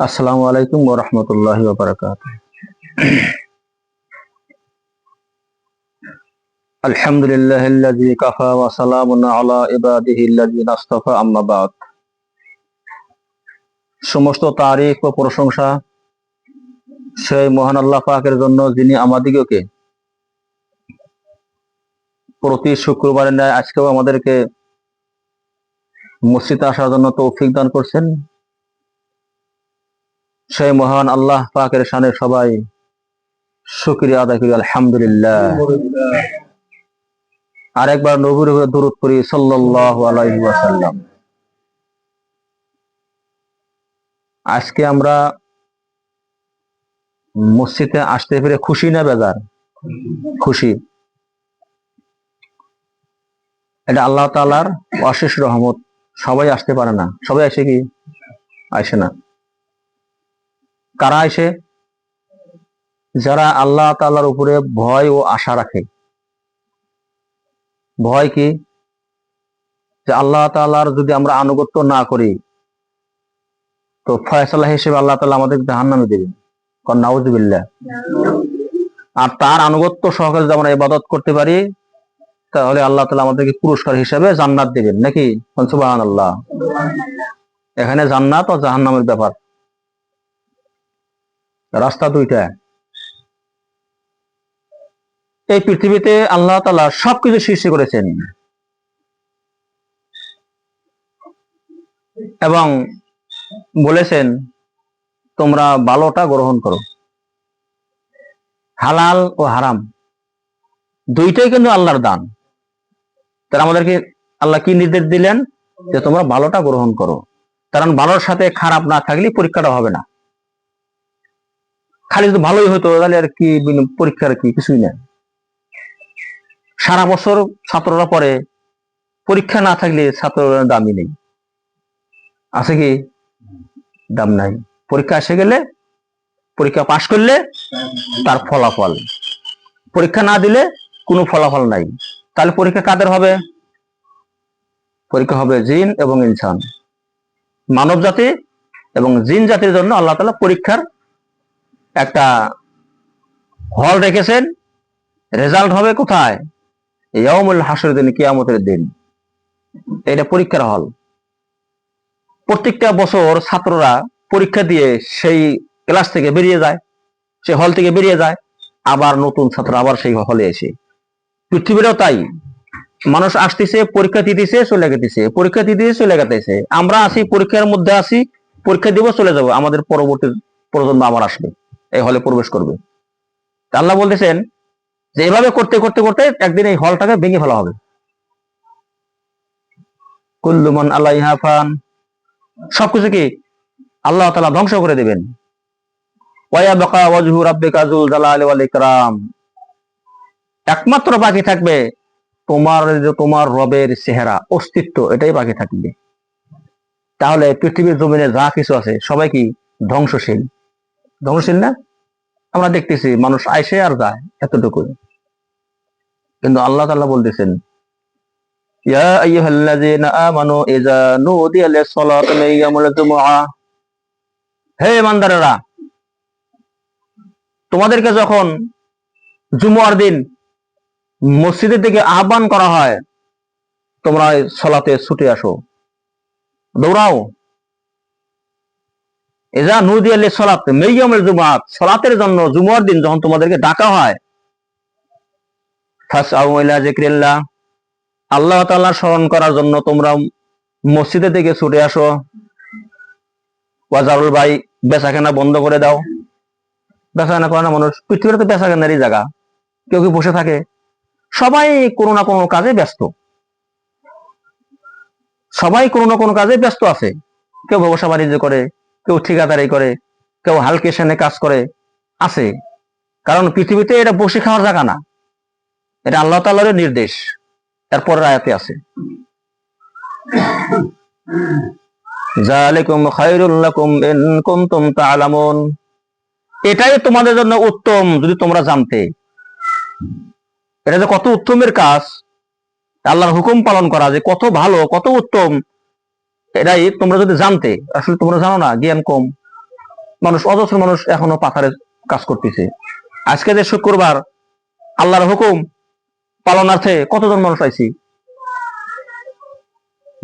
আসসালামু আলাইকুম ওয়া রাহমাতুল্লাহি ওয়া বারাকাতুহু। আলহামদুলিল্লাহিল্লাযী কাফা ওয়া সালামুন আলা ইবাদিহিল্লাযীনা আসতাফা আম্মা বাদ। সমস্ত তারিফ ও প্রশংসা সেই মহান আল্লাহ পাকের জন্য যিনি আমাদিগকে প্রতি শুক্রবারের আজকেও আমাদেরকে মসজিদে আসার জন্য তৌফিক দান করছেন। সেই মহান আল্লাহ পাকের শানে সবাই শুক্রিয়া আদায় করি, আলহামদুলিল্লাহ। আরেকবার নবীর দরুদ করি আলাইহি আজকে আমরা মসজিদে আসতে পেরে খুশি না বেজার? খুশি। এটা আল্লাহ তাআলার অশেষ রহমত। সবাই আসতে পারে না। সবাই আসে কি? আসে না। কারা আসে যারা আল্লাহ তাআলার উপরে ভয় ও আশা রাখে। ভয় কি? যে আল্লাহ তাআলার যদি আমরা আনুগত্য না করি, তো ফয়সালা হিসেবে আল্লাহ তাআলা আমাদের জাহান নামে দেবেন কন নাউজুবিল্লাহ আর তার আনুগত্য সহকারে যদি আমরা ইবাদত করতে পারি, তাহলে আল্লাহ তালা আমাদেরকে পুরস্কার হিসেবে জান্নাত দেবেন। নাকি? আল্লাহ এখানে জান্নাত ও জাহান্নামের ব্যাপার। রাস্তা দুইটা। এই পৃথিবীতে আল্লাহ তালা সবকিছু সৃষ্টি করেছেন। এবং বলেছেন, তোমরা ভালোটা গ্রহণ করো। হালাল ও হারাম, দুইটাই কিন্তু আল্লাহর দান। তারা আমাদেরকে আল্লাহ কি নির্দেশ দিলেন? যে তোমরা ভালোটা গ্রহণ করো। কারণ ভালোর সাথে খারাপ না থাকলে পরীক্ষাটা হবে না। খালি যদি ভালোই হতো, তাহলে আর কি পরীক্ষার কি কিছুই না সারা বছর ছাত্ররা পড়ে, পরীক্ষা না থাকলে ছাত্ররা দামই নেই। আছে কি? দাম নাই। পরীক্ষা এসে গেলে, পরীক্ষা পাশ করলে তার ফলাফল। পরীক্ষা না দিলে কোনো ফলাফল নাই। তাহলে পরীক্ষা কাদের হবে? পরীক্ষা হবে জিন এবং ইনসান। মানব জাতি এবং জিন জাতির জন্য আল্লাহ তাআলা পরীক্ষার হল রেখেছেন। রেজাল্ট হবে কোথায়? ইয়ামুল হাসর দিন, কিয়ামতের দিন। এটা পরীক্ষার হল। প্রত্যেকটা বছর ছাত্ররা পরীক্ষা দিয়ে সেই ক্লাস থেকে বেরিয়ে যায়, সেই হল থেকে বেরিয়ে যায়। আবার নতুন ছাত্র আবার সেই হলে এসে। পৃথিবীরও তাই। মানুষ আসতেছে, পরীক্ষা দিতেছে, চলে গেতেছে। পরীক্ষা দিতেছে, চলে গেতেছে। আমরা আছি পরীক্ষার মধ্যে আছি পরীক্ষা দিব, চলে যাব। আমাদের পরবর্তী প্রজন্ম আবার আসবে। এই হলে প্রবেশ করবে। আল্লাহ বলতেছেন যে, এভাবে করতে করতে করতে একদিন এই হলটাকে ভেঙে ফেলা হবে। কুল্লুমান আল্লাহ ফান। সবকিছু কি আল্লাহ তালা ধ্বংস করে দেবেন। একমাত্র বাকি থাকবে তোমার তোমার রবের চেহারা, অস্তিত্ব, এটাই বাকি থাকবে। তাহলে পৃথিবীর জমিনে যা কিছু আছে, সবাই কি ধ্বংসশীল? ধ্বংসশীল না? আমরা দেখতেছি মানুষ আইসে আর যায় এতটুকু। কিন্তু আল্লাহ তাআলা বলতেছেন তোমাদেরকে যখন জুমুয়ার দিন মসজিদের দিকে আহ্বান করা হয়, তোমরা সলাতে ছুটে আসো। দৌড়াও। এজা নুদিয়া লিস-সালাত মিন ইয়াউমিল জুমআ সলাতের জন্য জুমুয়ার দিন যখন তোমাদেরকে ডাকা হয়। আল্লাহ তাআলা স্মরণ করার জন্য তোমরা মসজিদের দিকে ছুটে আসো। ওয়াজারুল ভাই বেচাকেনা বন্ধ করে দাও। বেচাকেনা করে না মানুষ পৃথিবীতে তো বেচাকেনারই জায়গা। কেউ কি বসে থাকে? সবাই কোনো না কোনো কাজে ব্যস্ত। সবাই কোনো না কোনো কাজে ব্যস্ত আছে। কেউ ব্যবসা বাণিজ্য করে কেউ ঠিকাদারি করে, কেউ হালকেশনে কাজ করে, আছে। কারণ পৃথিবীতে এটা বসে খাওয়ার জায়গা না। এটা আল্লাহ তাআলার নির্দেশ। এরপরের আয়াতে আছে। এটাই তোমাদের জন্য উত্তম যদি তোমরা জানতে। এটা যে কত উত্তমের কাজ। আল্লাহর হুকুম পালন করা যে কত ভালো, কত উত্তম। এটাই তোমরা যদি জানতে, আসলে তোমরা জানো না, জ্ঞান কম। মানুষ, অজস্র মানুষ এখনও পাথারে কাজ করতেছে। আজকে যে শুক্রবার, আল্লাহর হুকুম পালনার্থে কতজন মানুষ আইছি?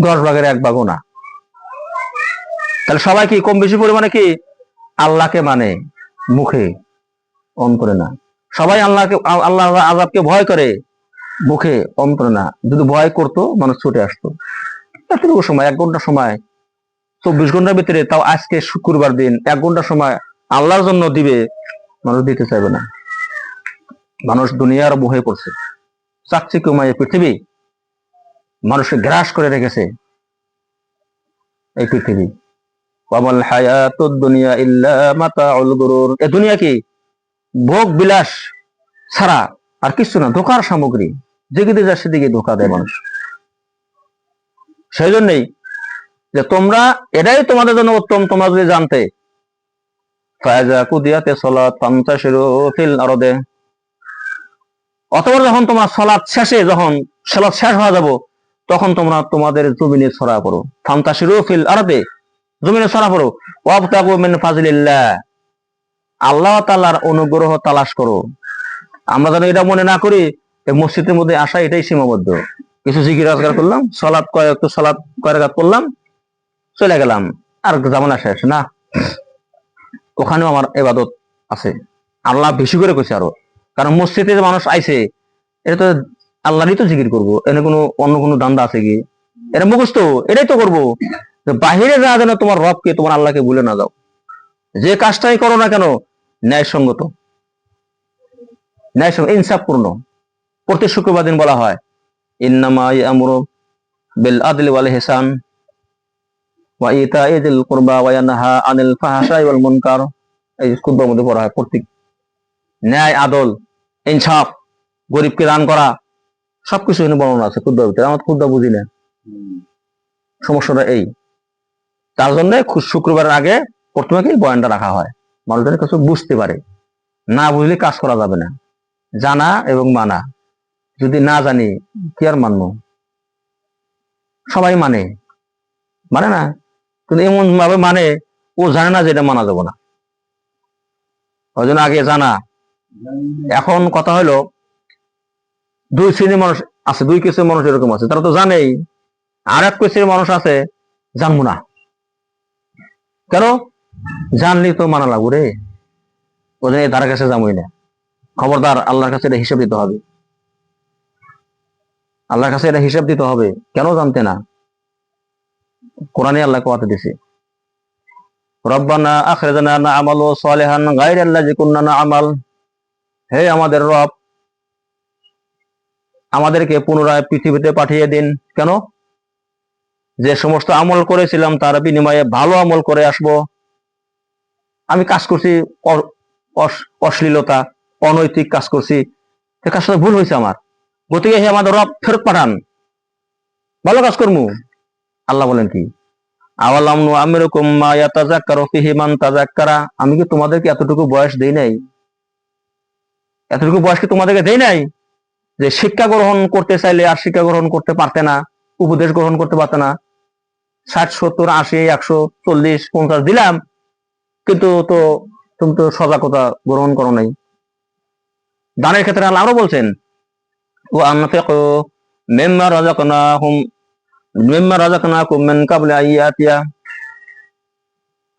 দশ ভাগের এক ভাগও না। তাহলে সবাই কি কম বেশি পরিমাণে কি আল্লাহকে মানে? মুখে অন করে না। সবাই আল্লাহকে আল্লাহ আজাবকে ভয় করে, মুখে অন করে না। যদি ভয় করতো, মানুষ ছুটে আসতো। এতটুকু সময়, এক ঘণ্টা সময়। চব্বিশ ঘণ্টার ভিতরে তাও আজকে শুক্রবার দিন, এক ঘণ্টা সময় আল্লাহর জন্য দিবে, মানুষ দিতে চাইবে না। মানুষ দুনিয়ার মোহে পড়ছে। চাকচিক্যময় পৃথিবী, মানুষকে গ্রাস করে রেখেছে এই পৃথিবী। ওয়ামাল হায়াতুদ দুনিয়া ইল্লা মাতাউল গুরুর। এ দুনিয়া কি? ভোগ বিলাস ছাড়া আর কিছু না, ধোকার সামগ্রী। যেদিকে যা সেদিকে ধোকা দেয় মানুষ। সেই জন্যই যে তোমরা এটাই তোমাদের জন্য উত্তম, তোমরা যদি জানতে। অতবার যখন তোমার সলাৎ শেষে যখন সলাৎ শেষ হয়ে যাব, তখন তোমরা তোমাদের জমিনে ছড়া পড়ো। ফান্তাশিরু ফিল আরদে, জমিনে ছড়া পড়ো। ওয়াবতাগু মিন ফাজলিল্লাহ। আল্লাহ তাআলার অনুগ্রহ তালাশ করো। আমরা যেন এটা মনে না করি মসজিদের মধ্যে আসা এটাই সীমাবদ্ধ। কিছু জিকির আজগার করলাম, সলাৎ কয়েক সলাৎ কয়েক করলাম চলে গেলাম। আর জামানা শেষ, না? ওখানেও আমার এবাদত আছে। আল্লাহ বেশি করে কইছে আরও। কারণ মসজিদে যে মানুষ আইছে, এটা তো আল্লাহরই তো জিকির করব। এনে কোনো অন্য কোনো দান্দা আছে কি? এটা মুখস্থ, এটাই তো করব। বাহিরে যা যেন তোমার রবকে, তোমার আল্লাহকে ভুলে না যাও। যে কাজটাই করো না কেন, ন্যায়সঙ্গত। ন্যায়সঙ্গ, ইনসাফপূর্ণ। প্রতি শুক্রবার দিন বলা হয় ইন্নামা ইয়ামুরু বিল আদলি ওয়াল ওয়া কুরবা ওয়া ইয়ানহা আনিল ফাহশাই ওয়াল মুনকার এই মধ্যে পড়া হয় ন্যায়, আদল, ইনসাফ, গরিবকে দান করা সবকিছু এখানে বর্ণনা আছে খুদ্া ভিতরে। আমার খুদ্া বুঝি না। সমস্যাটা এই। তার জন্য শুক্রবারের আগে প্রথমে বয়ানটা রাখা হয়। মানুষ যেন কিছু বুঝতে পারে। না বুঝলে কাজ করা যাবে না। জানা এবং মানা। যদি না জানি, কি আর মানবো? সবাই মানে। মানে না? কিন্তু এমন ভাবে মানে ও জানে না যে এটা মানা যাব না। ওই জন্য আগে জানা। এখন কথা হলো, দুই শ্রেণির মানুষ আছে, দুই কিসের মানুষ এরকম আছে। তারা তো জানেই। আর এক কিসের মানুষ আছে, জানব না। কেন? জানলি তো মানা লাগবো রে। জন্য তার কাছে যাবোই না। খবরদার আল্লাহর কাছে এটা হিসাব দিতে হবে। আল্লাহর কাছে এটা হিসাব দিতে হবে। কেন জানতে না? কোরআনে আল্লাহ কোয়াতে দিছে। রব্বানা না না আমাল। হে আমাদের রব, আমাদেরকে পুনরায় পৃথিবীতে পাঠিয়ে দিন। কেন? যে সমস্ত আমল করেছিলাম, তার বিনিময়ে ভালো আমল করে আসব। আমি কাজ করছি অশ্লীলতা, অনৈতিক কাজ করছি। সে কাজটা ভুল হয়েছে আমার। গতিকে হে আমাদের রব, ফেরত পাঠান। ভালো কাজ করমু। আল্লাহ বলেন কি আমি কি তোমাদেরকে এতটুকু বয়স দেই নাই? এতটুকু বয়স কি তোমাদেরকে দেই নাই? যে শিক্ষা গ্রহণ করতে চাইলে আর শিক্ষা গ্রহণ করতে পারতে না, উপদেশ গ্রহণ করতে পারতে না। ষাট, সত্তর, আশি, একশো, চল্লিশ, পঞ্চাশ দিলাম, কিন্তু তো তুমি তো সজাগতা গ্রহণ করো নাই। দানের ক্ষেত্রে আল্লাহ আরও বলছেন আনফিকু মিম্মা রাযাকনাহুম মিম্মা রাযাকনাকুম মিন ক্বাবলি আইয়াতিয়া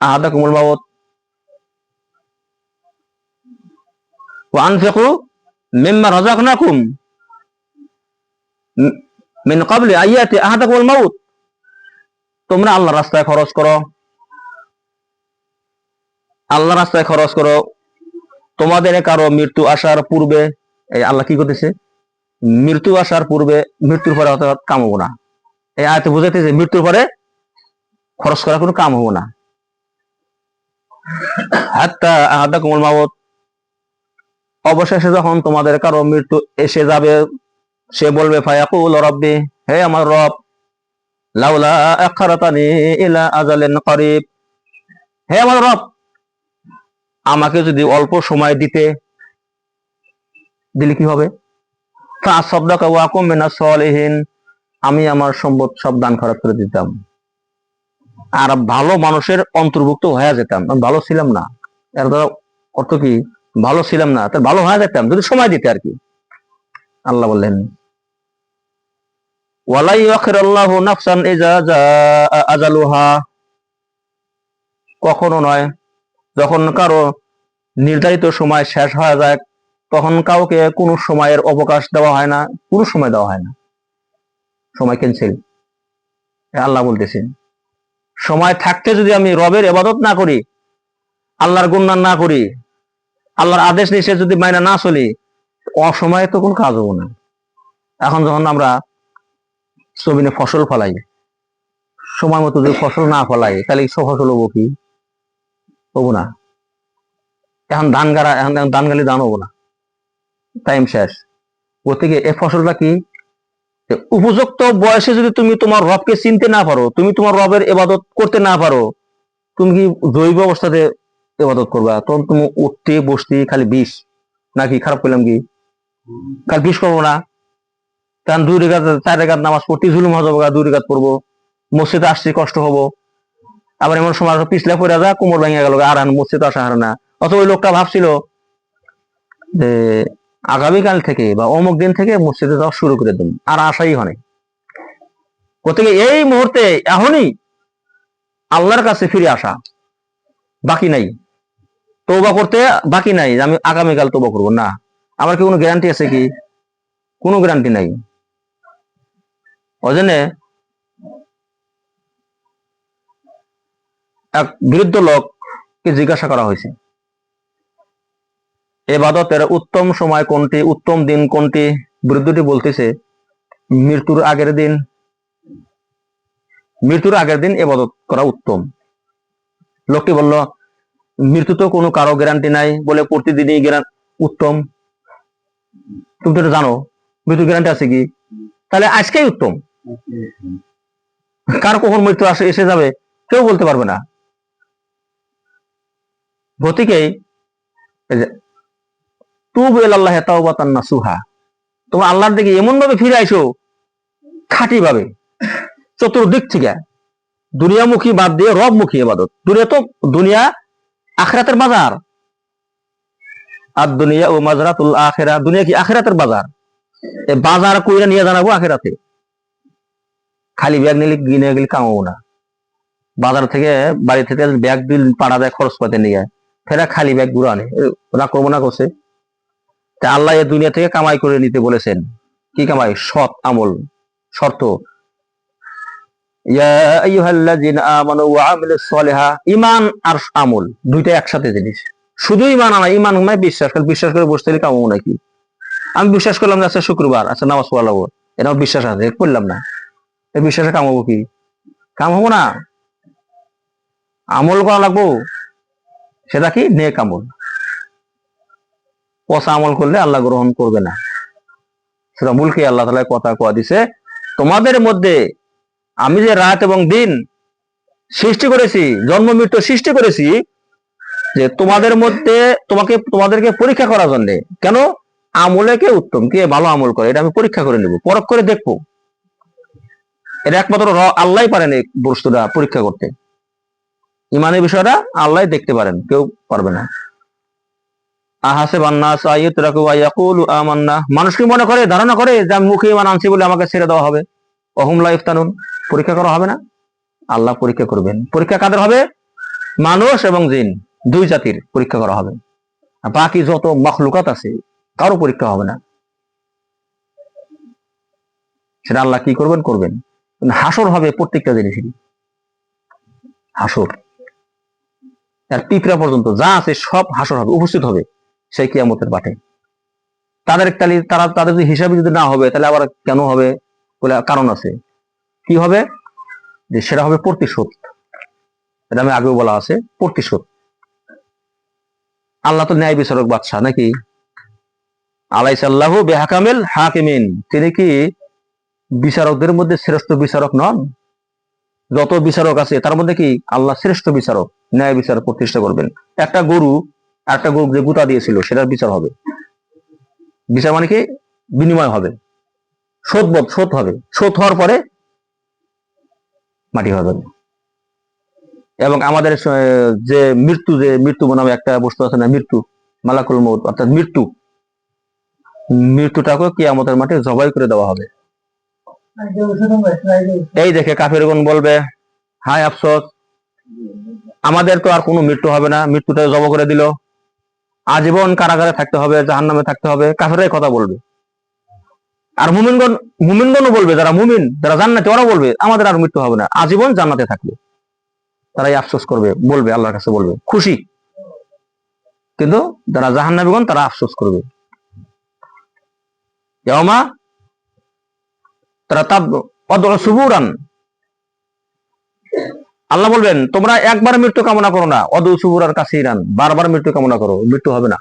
আহাদাকুমুল মাউত ওয়া আনফিকু মিম্মা রাযাকনাকুম মি- মিন ক্বাবলি আইয়াতি আহাদাকুমুল মাউত তোমরা আল্লাহর রাস্তায় খরচ করো। আল্লাহ রাস্তায় খরচ করো। তোমাদের কারও মৃত্যু আসার পূর্বে, এই আল্লাহ কি করতেছে? মৃত্যু আসার পূর্বে মৃত্যুর পরে অর্থাৎ কাম হব না। এই আয়তে বুঝাতে যে মৃত্যুর পরে খরচ করা কোনো কাম হব না। কোমল মাবত অবশেষে যখন তোমাদের কারও মৃত্যু এসে যাবে, সে বলবে, ফায়াকুল রব্বি, হে আমার রব, লাউলা আখারাতানি ইলা আজালিন করিব। হে আমার রব, আমাকে যদি অল্প সময় দিতে, দিলে কি হবে? আমি আমার সম্পদ সব দান খরচ করে দিতাম। আর ভালো মানুষের অন্তর্ভুক্ত হয়ে যেতাম। ভালো ছিলাম না। এর দ্বারা অর্থ কি? ভালো ছিলাম না তার ভালো হয়ে যেতাম। যদি সময় দিতে আর কি। আল্লাহ বললেন কখনো নয়, যখন কারও নির্ধারিত সময় শেষ হয়ে যায় তখন কাউকে কোনো সময়ের অবকাশ দেওয়া হয় না, কোনো সময় দেওয়া হয় না। সময় ক্যান্সেল আল্লাহ বলতেছেন সময় থাকতে যদি আমি রবের এবাদত না করি, আল্লাহর গুণগান না করি, আল্লাহর আদেশ নিষেধ যদি মাইনা না চলি, অসময়ে তো কোনো কাজ হব না। এখন যখন আমরা জমিনে ফসল ফলাই, সময় মতো যদি ফসল না ফলাই, তাহলে সব ফসল হব কি? হব না। এখন ধান গাড়া, এখন ধান গালি ধান হব না। টাইম শেষ। ওর থেকে এ ফসলটা কি? উপযুক্ত বয়সে যদি তুমি তোমার রবকে চিনতে না পারো, তুমি তোমার রবের এবাদত করতে না পারো, তুমি কি জৈব অবস্থাতে এবাদত করবা? তখন তুমি উঠতে, বসতে খালি বিষ। নাকি খারাপ করলাম কি? খালি বিষ করব না। কারণ দুই রেখাত, চার রেখাত নামাজ পড়তে জুলুম হয়ে যাব দুই রেখাত পড়ব। মসজিদে আসতে কষ্ট হব। আবার এমন সময় পিছলে পড়ে যা, কোমর ভেঙে গেল আর মসজিদে আসা হারে না। অথবা ওই লোকটা ভাবছিল যে আগামীকাল থেকে বা অমুক দিন থেকে মসজিদে যাওয়া শুরু করে দিন। আর আশাই হয় কোথেকে এই মুহূর্তে এখনই আল্লাহর কাছে ফিরে আসা বাকি নাই। তৌবা করতে বাকি নাই আমি আগামীকাল তৌবা করব। না, আমার কি কোনো গ্যারান্টি আছে কি? কোনো গ্যারান্টি নাই। জন্যে এক বৃদ্ধ লোককে জিজ্ঞাসা করা হয়েছে। এবাদতের উত্তম সময় কোনটি, উত্তম দিন কোনটি? বৃদ্ধটি বলতেছে, মৃত্যুর আগের দিন, মৃত্যুর আগের দিন এবাদত করা উত্তম। লোকটি বলল, মৃত্যু তো কোনো কারও গ্যারান্টি নাই বলে প্রতিদিনই উত্তম। তুমি তো জানো, মৃত্যুর গ্যারান্টি আছে কি? তাহলে আজকেই উত্তম। কার কখন মৃত্যু আসে, এসে যাবে, কেউ বলতে পারবে না। গতিকেই তুব আল্লাহর দিকে এমন ভাবে ফিরে আইসো খাঁটি ভাবে চতুর্দিক থেকে। দুনিয়ামুখী বাদ দিয়ে রবমুখী এবাদত দুনিয়া তো দুনিয়া, আখরাতের বাজার। আর দুনিয়া ও মাজরাতুল আখেরা। দুনিয়া কি আখেরাতের বাজার? এ বাজার কইরা নিয়ে জানাব আখেরাতে। খালি ব্যাগ নিলে কিনে গেলে কামাবো না। বাজার থেকে বাড়ি থেকে ব্যাগ দিল পাড়া দেয় খরচ পাতে নিয়ে ফেরা খালি ব্যাগগুলো আনে। ওরা করব না করছে। তা আল্লাহ এ দুনিয়া থেকে কামাই করে নিতে বলেছেন। কি কামাই? সৎ আমল, শর্ত। ঈমান আর আমল দুইটা একসাথে জিনিস। শুধু ঈমান আনা, ঈমান মানে বিশ্বাস করে বিশ্বাস করে বসতে গেলে কামাবো নাকি? আমি বিশ্বাস করলাম যে আচ্ছা শুক্রবার আচ্ছা নামাজ পড়া লাগবো। এটা বিশ্বাস আছে করলাম না। এই বিশ্বাসে কামাবো কি? কাম হব না। আমল করা লাগবো। সেটা কি? নেক আমল। পচা আমল করলে আল্লাহ গ্রহণ করবে না। সেটা মূলকে আল্লাহ তালা কথা কয়া দিছে, তোমাদের মধ্যে আমি যে রাত এবং দিন সৃষ্টি করেছি, জন্ম মৃত্যু সৃষ্টি করেছি, যে তোমাদের মধ্যে তোমাকে, তোমাদেরকে পরীক্ষা করার জন্য, কেন? আমলে কে উত্তম, কে ভালো আমল করে, এটা আমি পরীক্ষা করে নেব, পরখ করে দেখব। এটা একমাত্র আল্লাহ পারেন এই বস্তুটা পরীক্ষা করতে। ইমানের বিষয়টা আল্লাহ দেখতে পারেন, কেউ পারবে না। মানুষ কি মনে করে, ধারণা করে যে আমি মুখে ইমান আনছি বলে আমাকে ছেড়ে দেওয়া হবে? অহুম লা ইফতানুন। পরীক্ষা করা হবে না? আল্লাহ পরীক্ষা করবেন। পরীক্ষা কাদের হবে? মানুষ এবং জিন, দুই জাতির পরীক্ষা করা হবে। বাকি যত মখলুকাত আছে, কারও পরীক্ষা হবে না। সেটা আল্লাহ কি করবেন? করবেন। হাসর হবে প্রত্যেকটা জিনিসেরই। হাসর। আর পিঁপড়া পর্যন্ত যা আছে সব হাসর হবে, উপস্থিত হবে। সেই কিয়ামতের মাঠে। তাদের তাহলে তারা তাদের যদি হিসাবে যদি না হবে, তাহলে আবার কেন হবে বলে কারণ আছে। কি হবে? যে সেটা হবে প্রতিশোধ। এটা আমি আগেও বলা আছে, প্রতিশোধ। আল্লাহ তো ন্যায় বিচারক বাদশাহ নাকি? আলাইসাল্লাহু বেহাকামেল হাকিমিন। তিনি কি বিচারকদের মধ্যে শ্রেষ্ঠ বিচারক নন? যত বিচারক আছে, তার মধ্যে কি আল্লাহ শ্রেষ্ঠ বিচারক, ন্যায় বিচার প্রতিষ্ঠা করবেন? একটা গরু আর একটা গরু যে গুতা দিয়েছিল, সেটার বিচার হবে। বিচার মানে কি? বিনিময় হবে। শোধ শোধ হবে। শোধ হওয়ার পরে মাটি হবে। এবং আমাদের যে মৃত্যু যে মৃত্যু নামে একটা বস্তু আছে না, মৃত্যু, মালাকুল মৌত অর্থাৎ মৃত্যু। মৃত্যুটাকে কি আমাদের মাঠে জবাই করে দেওয়া হবে। এই দেখে কাফেরগণ বলবে, হায় আফসোস, আমাদের তো আর কোনো মৃত্যু হবে না, মৃত্যুটা জব করে দিল। আজীবন কারাগারে থাকতে হবে, জাহান্নামে থাকতে হবে কাফেরাই কথা বলবে। আর মুমিনগণ, মুমিনগণও বলবে, যারা মুমিন, যারা জান্নাতে ওরা বলবে, আমাদের আর মৃত্যু হবে না। আজীবন জান্নাতে থাকবে। তারাই আফসোস করবে, বলবে, আল্লাহর কাছে বলবে, খুশি। কিন্তু যারা জাহান্নাবিগণ তারা আফসোস করবে। তারা তাব অদল সুবুরান। আল্লাহ বলবেন, তোমরা একবার মৃত্যু কামনা করো না। অদল সুবুরার কাছে ইরান। বারবার মৃত্যু কামনা করো। মৃত্যু হবে না।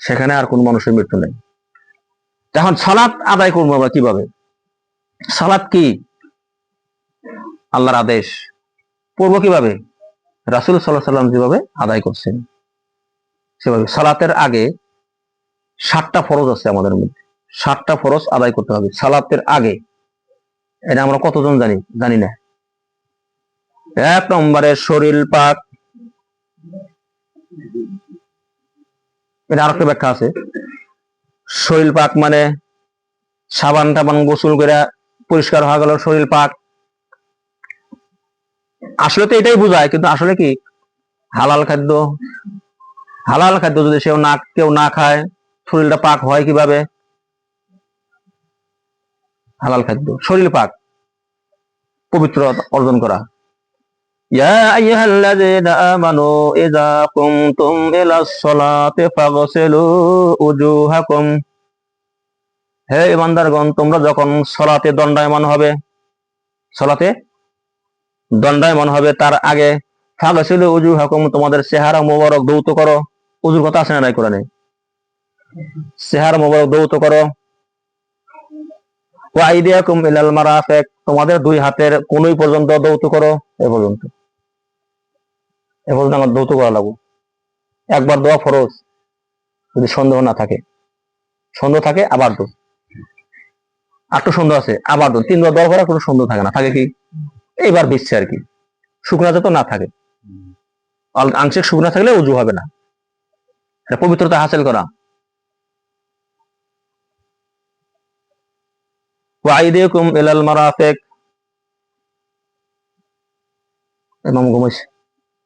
সেখানে আর কোন মানুষের মৃত্যু নেই। যখন সালাত আদায় করব আমরা কীভাবে? সালাত কি? আল্লাহর আদেশ। পড়ব কীভাবে? রাসুল সাল্লাহ সাল্লাম যেভাবে আদায় করছেন, সেভাবে। সালাতের আগে সাতটা ফরজ আছে আমাদের মধ্যে। সাতটা ফরজ আদায় করতে হবে। সালাতের আগে। এটা আমরা কতজন জানি? জানি না। এক নম্বরে শরীর পাক। এটা আরেকটা ব্যাখ্যা আছে। শরীর পাক মানে সাবান টাবান গোসল করে পরিষ্কার হয়ে গেল, শরীর পাক। আসলে তো এটাই বোঝায়, কিন্তু আসলে কি? হালাল খাদ্য। হালাল খাদ্য যদি সেও না, কেউ না খায়, শরীরটা পাক হয় কীভাবে? হালাল খাদ্য, শরীর পাক। পবিত্র অর্জন করা। ইয়া আইয়ুহাল্লাযীনা আমানু ইযা কুমতুম ইলাস সালাতি ফাগসিলু উজুহাকুম হে ইমানদারগণ, তোমরা যখন সলাতে দণ্ডায়মান হবে, সলাতে দণ্ডায়মান হবে, তার আগে ফাগসিলু উজুহাকুম, তোমাদের চেহারা মোবারক দৌত করো। উজুর কথা আছে না নাই কোরআনে? চেহারা মোবারক দৌত করো। ওয়া আইদিয়াকুম ইলাল মারাফিক, তোমাদের দুই হাতের কোনই পর্যন্ত দৌত করো, এ পর্যন্ত। এ আমার দৌত করা লাগবে। একবার দোয়া ফরজ, যদি সন্দেহ না থাকে। সন্দেহ থাকে, আবার দো আটটু সন্দেহ আছে, আবার দো তিনবার দোয়া করা কোনো সন্দেহ থাকে না। থাকে কি? এইবার দিচ্ছে আর কি। শুকনা তো না থাকে। আংশিক শুকনা থাকলে উজু হবে না। পবিত্রতা হাসিল করা। ওয়াইদিকুম ইলাল মারাফিক। ইমাম ঘুমাইছে।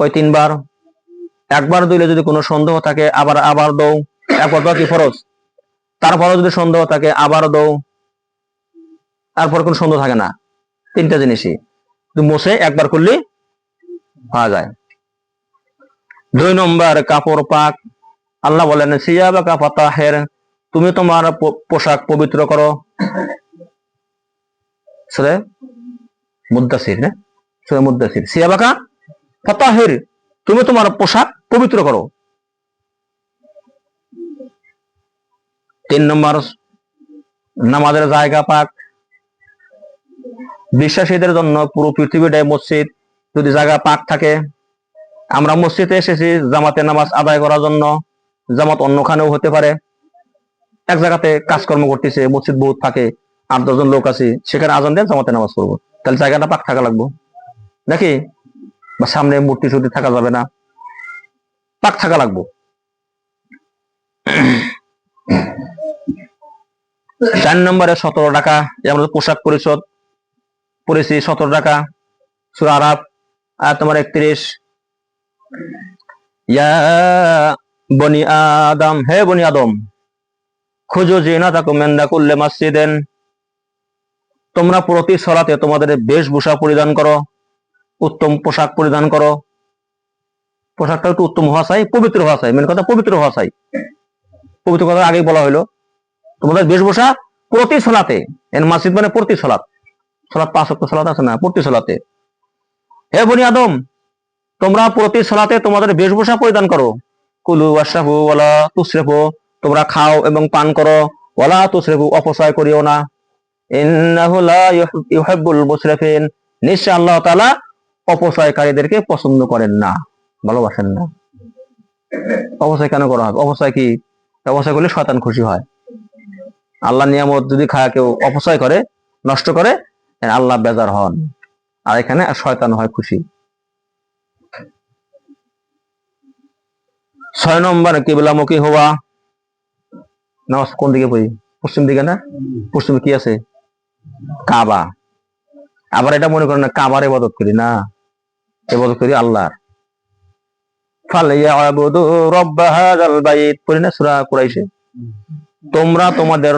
ওই তিনবার। একবার দিলে যদি কোনো সন্দেহ থাকে, আবার আবার দৌ একবার দাও কি ফরজ যদি সন্দেহ থাকে, আবার দৌ তারপর কোনো সন্দেহ থাকে না। তিনটা জিনিসই। একবার করলে পাওয়া যায়। দুই নম্বর, কাপড় পাক। আল্লাহ বলেন সিয়া বা কাপাতাহের তুমি তোমার পোশাক পবিত্র করো। সুরে মুদাসির না সুরে মুদাসির সিয়াবাকা ফতাহির, তুমি তোমার পোশাক পবিত্র করো। তিন নম্বর, নামাজের জায়গা পাক। বিশ্বাসীদের জন্য পুরো পৃথিবীটাই মসজিদ। যদি জায়গা পাক থাকে, আমরা মসজিদে এসেছি জামাতে নামাজ আদায় করার জন্য। জামাত অন্যখানেও হতে পারে। এক জায়গাতে কাজকর্ম করতেছে, মসজিদ বহুত থাকে, আট দশজন লোক আছে, সেখানে আজান দিয়ে জামাতে নামাজ পড়ব। তাহলে জায়গাটা পাক থাকা লাগবো। নাকি? বা সামনে মূর্তি সূর্তি থাকা যাবে না। পাক থাকা লাগবো। চার নম্বরে সতেরো টাকা যে আমরা পোশাক পরিষদ পড়েছি সতেরো টাকা। সুরা আরাব আর তোমার একত্রিশ। ইয়া বনি আদম, হে বনি আদম, খুঁজো যে না থাকো মেন্দা করলে মাসজিদেন। তোমরা প্রতি সলাতে তোমাদের বেশভূষা পরিধান করো। উত্তম পোশাক পরিধান করো। পোশাকটা একটু উত্তম হওয়া চাই, পবিত্র হওয়া চাই। মেন কথা পবিত্র হওয়া চাই। পবিত্র কথা আগেই বলা হলো তোমাদের বেশভূষা প্রতি সলাতে এর মাসজিদ মানে প্রতি সলাত। সলাত পাঁচ অক্ট সলাত আছে না? প্রতি সলাতে। হে বনি আদম, তোমরা প্রতি সালাতে তোমাদের বেশভূষা পরিধান করো। কুলু ওয়াশরাবু ওয়ালা তুসরিফু তোমরা খাও এবং পান করো। ওয়ালা তুসরিফু অপচয় করিও না। ইন্নাহু লা ইউহিব- ইউহিব্বুল নিশ্চয় আল্লাহ তাআলা অপচয়কারীদেরকে পছন্দ করেন না। ভালোবাসেন না। অপচয় কেন করা হবে অপচয় কি? অপচয় করলে শয়তান খুশি হয়। আল্লাহ নিয়ামত যদি খায় কেউ অপচয় করে, নষ্ট করে আল্লাহ বেজার হন। আর এখানে শয়তান হয় খুশি। ছয় নম্বর, কেবলামুখী হওয়া। নামাজ কোন দিকে পড়ি? পশ্চিম দিকে না? পশ্চিমে কি আছে? কাবা। আবার এটা মনে করেন না, কাবার ইবাদত করি, না। ইবাদত করি আল্লাহর। ফালিয়াবুদু রব্ব হাযাল বাইত। পড়ি না সূরা কুরাইশে? তোমরা তোমাদের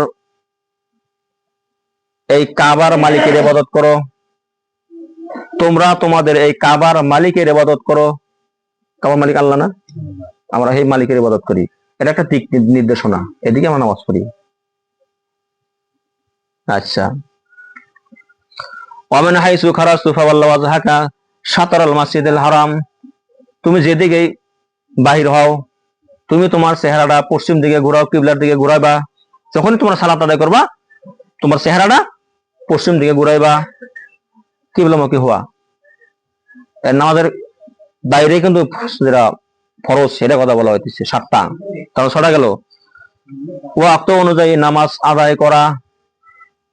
এই কাবার মালিকের ইবাদত করো। তোমরা তোমাদের এই কাবার মালিকের ইবাদত করো। কাবার মালিক আল্লাহ না? আমরা এই মালিকের ইবাদত করি। এটা একটা দিক নির্দেশনা। এদিকে আমরা নামাজ পড়ি। আচ্ছা। ওয়ামেন হাইসু খারাজতু ফাওয়াল্লা ওয়াজহাকা শাতরাল মাসজিদুল হারাম। তুমি যেদিকে বাহির হও, তুমি তোমার চেহারাটা পশ্চিম দিকে ঘোরাও, কিবলার দিকে ঘুরাইবা। যখনই তোমরা সালাত আদায় করবা, তোমার চেহারাটা পশ্চিম দিকে ঘুরাইবা, কিবলামুখী হওয়া। নামাজের বাইরে কিন্তু যেটা ফরজ, সেটা কথা বলা হইতেছে, সাতটা। তাহলে ছটা গেল। ও আক্ত অনুযায়ী নামাজ আদায় করা।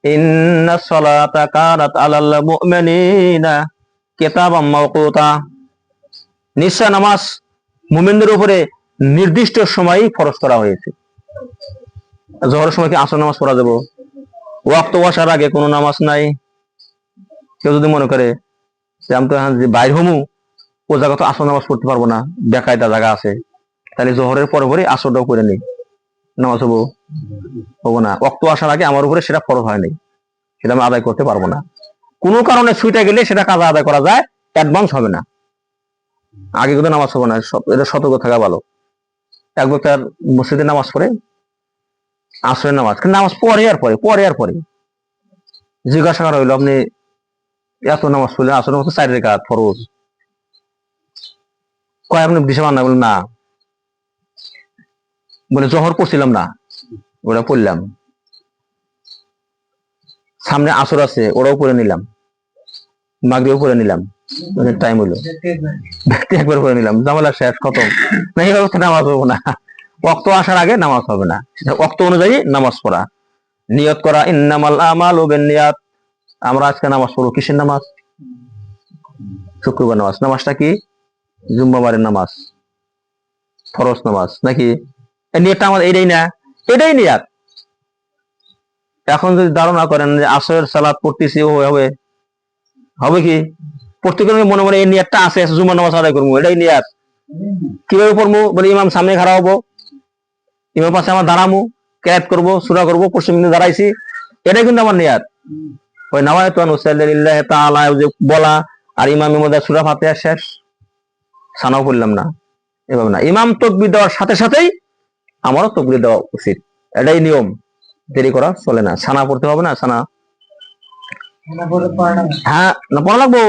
ইন্না কানাত আলাল মুমিনিনা। কিতাবাম মাওকুতা। নিশ্চয় নামাজ মুমিনদের উপরে নির্দিষ্ট সময়ই ফরজ করা হয়েছে। জোহরের সময় কি আসর নামাজ পড়া যাব? ওয়াক্ত আসার আগে কোনো নামাজ নাই। কেউ যদি মনে করে যে আমি তো এখন যে বাইর হমু, ও জায়গা তো আসর নামাজ পড়তে পারব না, বেকায়দা জায়গা আছে, তাহলে জোহরের পরে পরে আসরটাও করে নেই। নামাজ হব হব না। অক্ত আসার আগে আমার উপরে সেটা ফরজ হয়নি সেটা আমি আদায় করতে পারব না। কোনো কারণে ছুটে গেলে সেটা কাজ আদায় করা যায় অ্যাডভান্স হবে না। আগে কিন্তু নামাজ হবে না এটা সতর্ক থাকা ভালো। একবার তার মসজিদে নামাজ পড়ে, আসরের নামাজ। নামাজ পরে আর পরে পরে আর পরে। জিজ্ঞাসা করা হইল, আপনি এত নামাজ পড়লেন আসর নামাজ তো চার রেখা ফরজ। কয়, আপনি বিশাল না বললেন না। বলে, জহর পড়ছিলাম না। ওটা পড়লাম। সামনে আসর আছে, ওরাও পড়ে নিলাম। মাগরিও পড়ে নিলাম টাইম হলো। একবার করে নিলাম, জামালা শেষ, খতম। না, এই অবস্থা নামাজ হব না। অক্ত আসার আগে নামাজ হবে না। অক্ত অনুযায়ী নামাজ পড়া। নিয়ত করা, ইন্নামাল আমাল ও নিয়াত আমরা আজকে নামাজ পড়ব কিসের নামাজ? শুক্রবার নামাজ। নামাজটা কি? জুম্মাবারের নামাজ। ফরজ নামাজ, নাকি? নিয়তটা আমার এটাই না। এটাই নিয়াত। এখন যদি ধারণা করেন যে আসরের সালাদ পড়তেছি, ও হবে। হবে কি? গেলে মনে মনে এই নিয়াতটা আছে জুম্মা নামাজ আদায় করব, এটাই নিয়াত। কীভাবে পড়ব? বলে, ইমাম সামনে খাড়া হব, ইমাম পাশে আমার দাঁড়ামু ক্যাত করব, সুরা করব, পশ্চিম দাঁড়াইছি। এটাই কিন্তু আমার নিয়াত। ওই নামায় তো তাআলা যে বলা আর ইমামের মধ্যে সুরা ফাতিহা শেষ। সানাও করলাম না, এভাবে না। ইমাম তকবির দেওয়ার সাথে সাথেই আমারও তকবির দেওয়া উচিত। এটাই নিয়ম। দেরি করা চলে না। সানা পড়তে হবে না সানা হ্যাঁ না পড়া লাগবো।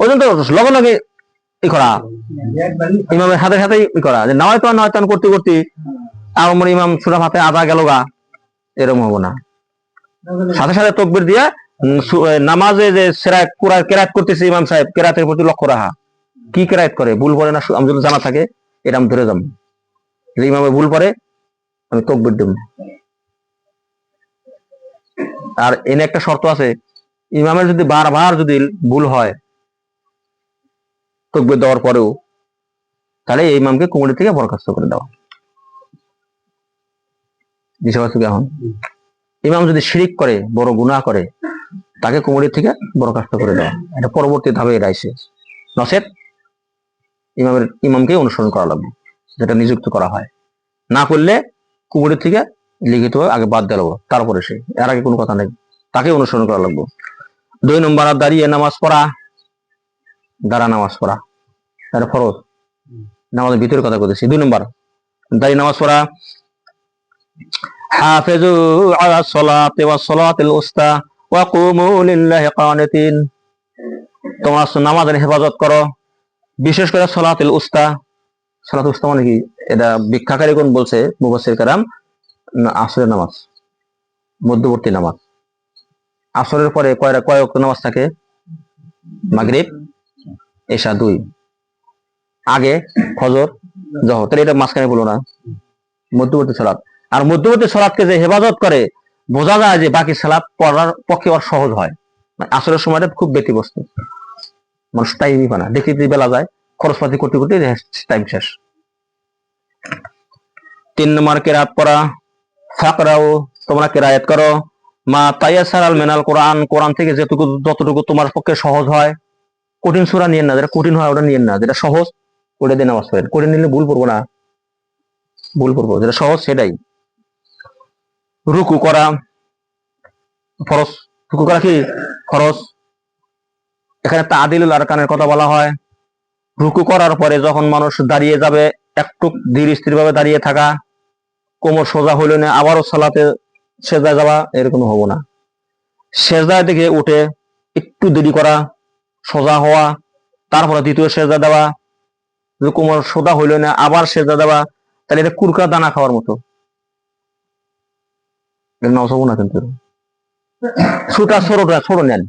ওই জন্য তো লগে লগে ই করা। ইমামের সাথে সাথেই ই করা। যে নয় তো নয় তন করতে করতে আমার ইমাম সুরা হাতে আদা গেল গা। এরকম হব না। সাথে সাথে তকবির দিয়া নামাজে যে সেরা কুরা কেরাত করতেছে ইমাম সাহেব কেরাতের প্রতি লক্ষ্য রাখা। কি কেরাত করে? ভুল করে না আমি যদি জানা থাকে এটা আমি ধরে যাম। যে ইমামে ভুল করে আমি তকবির দেব। আর এনে একটা শর্ত আছে, ইমামের যদি বারবার যদি ভুল হয়, তকবির দেওয়ার পরেও, তাহলে এই ইমামকে কুমড়ি থেকে বরখাস্ত করে দেওয়া। এখন ইমাম যদি শিরিক করে, বড় গুনাহ করে, তাকে কুমড়ি থেকে বরখাস্ত করে দেওয়া। এটা পরবর্তী ধাপে এটা আইসে নসেত ইমামের ইমামকে অনুসরণ করা লাগবে। যেটা নিযুক্ত করা হয়। না করলে কুমড়ি থেকে লিখিত আগে বাদ দেওয়া তারপরে সে এর আগে কোনো কথা নেই। তাকে অনুসরণ করা লাগবে। দুই নম্বর দাঁড়িয়ে নামাজ পড়া। দাঁড়া, নামাজ পড়া। এটা ফরজ। নামাজের ভিতরে কথা বলতেছি। দুই নম্বর, দাঁড়িয়ে নামাজ পড়া। হাফেজু আলা সলাতে ওয়া সলাতিল উস্তা ওয়া কুমু লিল্লাহি কানিতিন তোমরা নামাজের হেফাজত করো। বিশেষ করে সলাতুল উস্তা। সলাত উস্তা মানে কি? এটা ভিক্ষাকারী কোন বলছে মুবাসির কারাম আসরের নামাজ, মধ্যবর্তী নামাজ। আসরের পরে কয়টা কয় ওয়াক্ত নামাজ থাকে? মাগরিব, এশা দুই। আগে ফজর, জহর। তাহলে এটা মাঝখানে বলো না। মধ্যবর্তী সালাত। আর মধ্যবর্তী সালাতকে যে হেফাজত করে, বোঝা যায় যে বাকি সালাত পড়ার পক্ষে ওর সহজ হয়। মানে আসরের সময়টা খুব ব্যতিব্যস্ত। মানুষ টাইমই পায় না। দেখি বেলা যায়, খরচপাতি করতে করতে টাইম শেষ। তিন নম্বর কেরাত পড়া ফাকরাও তোমরা কেরায়াত করো? মা তাইয়াসার আল মেনাল কোরআন কোরআন থেকে যেটুকু যতটুকু তোমার পক্ষে সহজ হয়, কঠিন সুরা নিয়েন না, যেটা কঠিন হয় ওটা নিয়েন না, যেটা সহজ ওটা দিয়ে নামাজ পড়েন। কঠিন নিলে ভুল পড়ব না। ভুল পড়ব যেটা সহজ সেটাই। রুকু করা, ফরজ। রুকু করা কি? খরচ এখানে তাদিলুল আরকানের কথা বলা হয়। রুকু করার পরে যখন মানুষ দাঁড়িয়ে যাবে, একটু ধীর স্থির ভাবে দাঁড়িয়ে থাকা কোমর সোজা হইল না, আবারও সালাতে সেজায় যাওয়া, এরকম হব না। সেজদায় দিকে উঠে একটু দেরি করা, সোজা হওয়া, তারপরে দ্বিতীয় সেজদা দেওয়া যদি কোমর সোজা হইল না, আবার সেজদা দেওয়া, তাহলে এটা কুরকা দানা খাওয়ার মতো। হব না কিন্তু। সুটা ছোটটা ছোট নেন।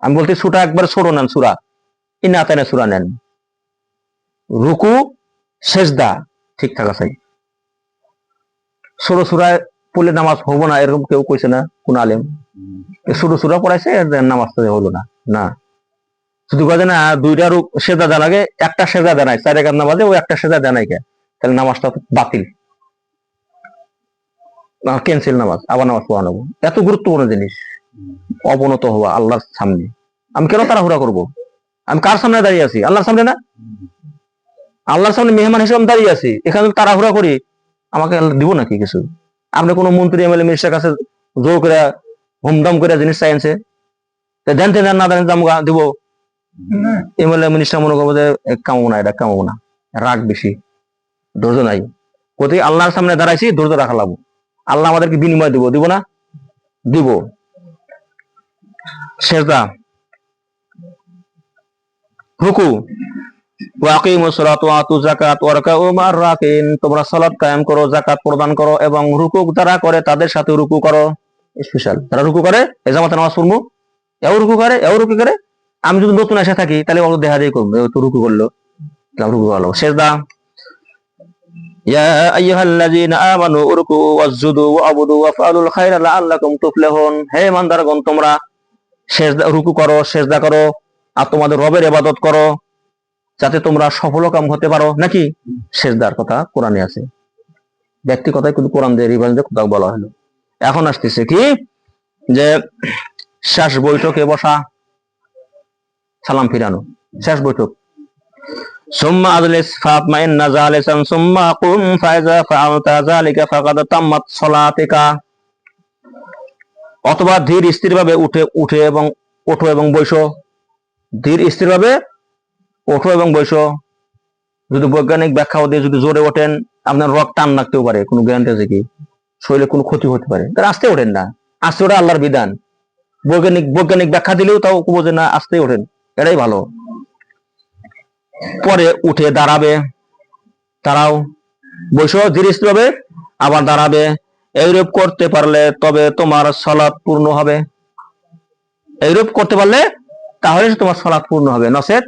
আমি বলতে সুটা একবার ছোট নেন সুরা। ইনা তেনে সুরা নেন। রুকু, সেজদা, ঠিক থাকা চাই। ছোট সুরায় পড়লে নামাজ হব না, এরকম কেউ কইছে না, কোন আলেম। ছোট সুরা পড়াইছে এর নামাজটা হলো না না। শুধু কাজে না, দুইটা সেজা দেন একটা সেজা দেনাই চার একার নামাজে ও একটা সেজা দেনাই কে। তাহলে নামাজটা বাতিল। ক্যান্সেল নামাজ, আবার নামাজ পড়া নেব এত গুরুত্বপূর্ণ জিনিস, অবনত হওয়া আল্লাহর সামনে। আমি কেন তাড়াহুড়া করব? আমি কার সামনে দাঁড়িয়ে আছি? আল্লাহর সামনে না? আল্লাহর সামনে মেহমান হিসেবে দাঁড়িয়ে আছি। এখানে তাড়াহুড়া করি আমাকে দিব নাকি কিছু? আপনি কোনো মন্ত্রী এমএলএ মিনিস্টার কাছে জোর করে হুমদম করে জিনিস চাইছে। দেন দেন না দেন আমগা দিব। এমএলএ মিনিস্টার মনে করব যে এ, কামাবো না এটা কামাবো না। রাগ বেশি। ধৈর্য নাই। কোথায়? আল্লাহর সামনে দাঁড়াইছি ধৈর্য রাখা লাগবো। আল্লাহ আমাদেরকে বিনিময় দিব। দিব না? দিব। সেজদা রুকু তোমরা সালাত কায়েম করো প্রদান করো এবং করে তাদের সাথে রুকু করো। স্পেশাল যারা রুকু করে এ জামাতে নামাজ এও রুকু করে, এও রুকু করে। আমি যদি নতুন এসে থাকি, তাহলে ওগুলো দেখা দিয়ে করব। তো রুকু করল। রুকু করল। লাআল্লাকুম তুফলিহুন। হে তোমরা সেজদা, রুকু করো, সেজদা করো। আর তোমাদের রবের ইবাদত করো। যাতে তোমরা সফলকাম হতে পারো নাকি সেজদার কথা কোরআনে আছে ব্যক্তি কথাই কিন্তু কোরআন দিয়ে রিভাইজ দিয়ে কোথাও বলা হলো এখন আসতেছে কি যে শেষ বৈঠকে বসা সালাম ফিরানো শেষ বৈঠক ثم أجلس فاطمئن جالسا ثم قم فإذا فعلت ذلك فقد تمت صلاتك অথবা ধীর স্থির ভাবে উঠে উঠে এবং ওঠো এবং বৈশো ধীর স্থির ভাবে ওঠো এবং বৈশো যদি বৈজ্ঞানিক ব্যাখ্যা দিয়ে যদি জোরে ওঠেন, আপনার রক টান লাগতেও পারে, কোনো গ্যারান্টি আছে কি? শরীরে কোনো ক্ষতি হতে পারে। তার আস্তে ওঠেন না। আস্তে ওঠা আল্লাহর বিধান। বৈজ্ঞানিক বৈজ্ঞানিক ব্যাখ্যা দিলেও তাও বোঝে না, আস্তে ওঠেন। এটাই ভালো। পরে উঠে দাঁড়াবে। দাঁড়াও। বসো ধীরে হবে, আবার দাঁড়াবে। এইরূপ করতে পারলে তবে তোমার সলাৎ পূর্ণ হবে। এইরূপ করতে পারলে তাহলে তোমার সলাৎ পূর্ণ হবে। নসেদ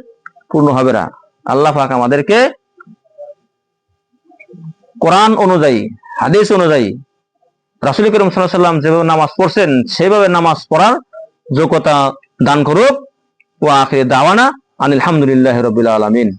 পূর্ণ হবে না। আল্লাহ পাক আমাদেরকে কোরআন অনুযায়ী, হাদিস অনুযায়ী, রাসুল করিম সাল্লাম যেভাবে নামাজ পড়ছেন, সেভাবে নামাজ পড়ার যোগ্যতা দান করুক। ও আখের দাওয়ানা আনিল হামদুলিল্লাহ রবিল আলমিন।